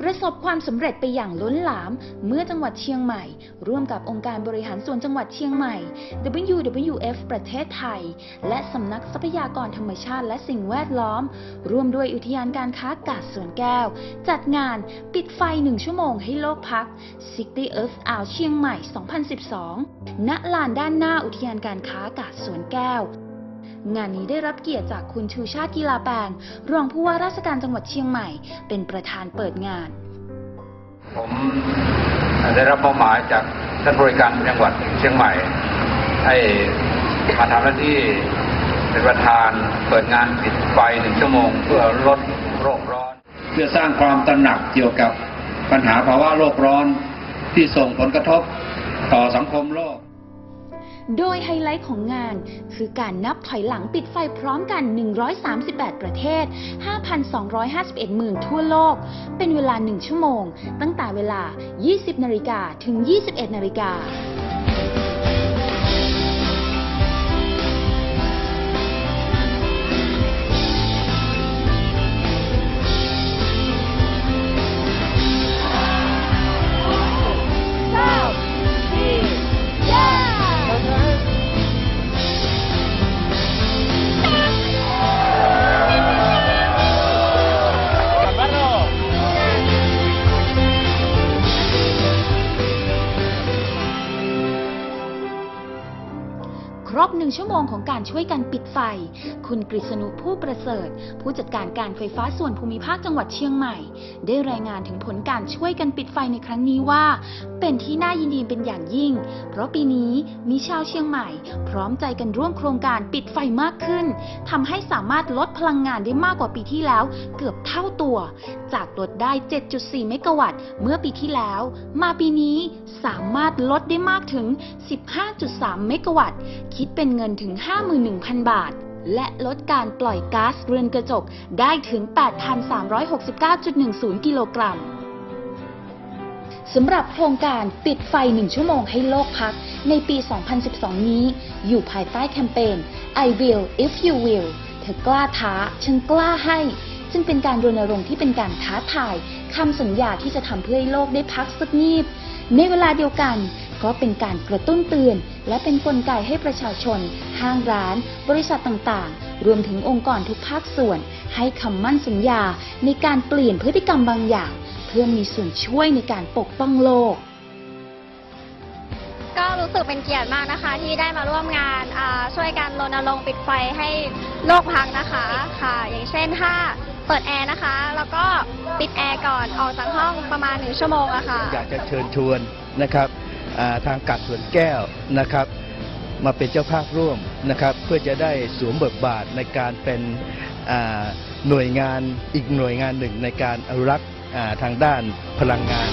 ประสบความสำเร็จไปอย่างล้นหลาม เมื่อจังหวัดเชียงใหม่ ร่วมกับองค์การบริหารส่วนจังหวัดเชียงใหม่ WWF ประเทศไทย และสำนักทรัพยากรธรรมชาติและสิ่งแวดล้อม ร่วมด้วยอุทยานการค้ากาดสวนแก้ว จัดงานปิดไฟหนึ่งชั่วโมงให้โลกพัก City Earth อ่าวเชียงใหม่ 2012 ณ ลานด้านหน้าอุทยานการค้ากาดสวนแก้ว งานนี้ได้รับเกียรติจากคุณชูชาติกีฬาแปลงรองผู้ว่าราชการจังหวัดเชียงใหม่ เป็นประธานเปิดงาน ผมได้รับมอบหมายจากท่านบริการจังหวัดเชียงใหม่ ให้มาทำหน้าที่เป็นประธานเปิดงานปิดไฟหนึ่งชั่วโมง เพื่อลดโรคร้อน เพื่อสร้างความตระหนักเกี่ยวกับปัญหาภาวะโลกร้อนที่ส่งผลกระทบต่อสังคมโลก โดยไฮไลท์ของงานคือการนับถอยหลังปิดไฟพร้อมกัน 138 ประเทศ 5,251 หมื่นทั่วโลก เป็นเวลา 1 ชั่วโมง ตั้งแต่เวลา 20 นาฬิกาถึง 21 นาฬิกา ครบหนึ่งชั่วโมงของการช่วยกันปิดไฟ คุณกฤษณุผู้ประเสริฐ ผู้จัดการการไฟฟ้าส่วนภูมิภาคจังหวัดเชียงใหม่ ได้รายงานถึงผลการช่วยกันปิดไฟในครั้งนี้ว่า เป็นที่น่ายินดีเป็นอย่างยิ่ง เพราะปีนี้มีชาวเชียงใหม่ พร้อมใจกันร่วมโครงการปิดไฟมากขึ้นทำให้สามารถลดพลังงานได้มากกว่าปีที่แล้ว เกือบเท่าตัว จากลดได้ 7.4 เมกะวัตต์เมื่อปีที่แล้ว มาปีนี้สามารถลดได้มากถึง 15.3 เมกะวัตต์คิดเป็นเงินถึง 51,000 บาท และลดการปล่อยก๊าซเรือนกระจกได้ถึง 8,369.10 กิโลกรัมสำหรับโครงการปิดไฟ 1 ชั่วโมงให้โลกพัก ในปี 2012 นี้ อยู่ภายใต้แคมเปญ I will if you will เธอกล้าท้า ฉันกล้าให้ ซึ่งเป็นการรณรงค์ที่เป็นการท้าทายคำสัญญาที่จะทำเพื่อให้โลกได้พักสักงีบ ในเวลาเดียวกัน ก็เป็นการกระตุ้นเตือน และเป็นนกลไกให้ประชาชน ห้างร้าน บริษัทต่างๆ รวมถึงองค์กรทุกภาคส่วน ให้คำมั่นสัญญาในการเปลี่ยนพฤติกรรมบางอย่าง เพื่อมีส่วนช่วยในการปกป้องโลก ก็รู้สึกเป็นเกียรติมากนะคะ ที่ได้มาร่วมงานอ่าช่วยกันรณรงค์ปิดไฟให้โลกพักนะคะค่ะ อย่างเช่นถ้าเปิดแอร์นะคะ แล้วก็ปิดแอร์ก่อนออกจากห้องประมาณหนึ่งชั่วโมงอะค่ะอยากจะเชิญชวนนะครับอ่า ทางกัดสวนแก้วนะครับ มาเป็นเจ้าภาพร่วมนะครับ เพื่อจะได้สวมบทบาทในการเป็นหน่วยงานอีกหน่วยงานหนึ่งในการอนุรักษ์ทางด้านพลังงาน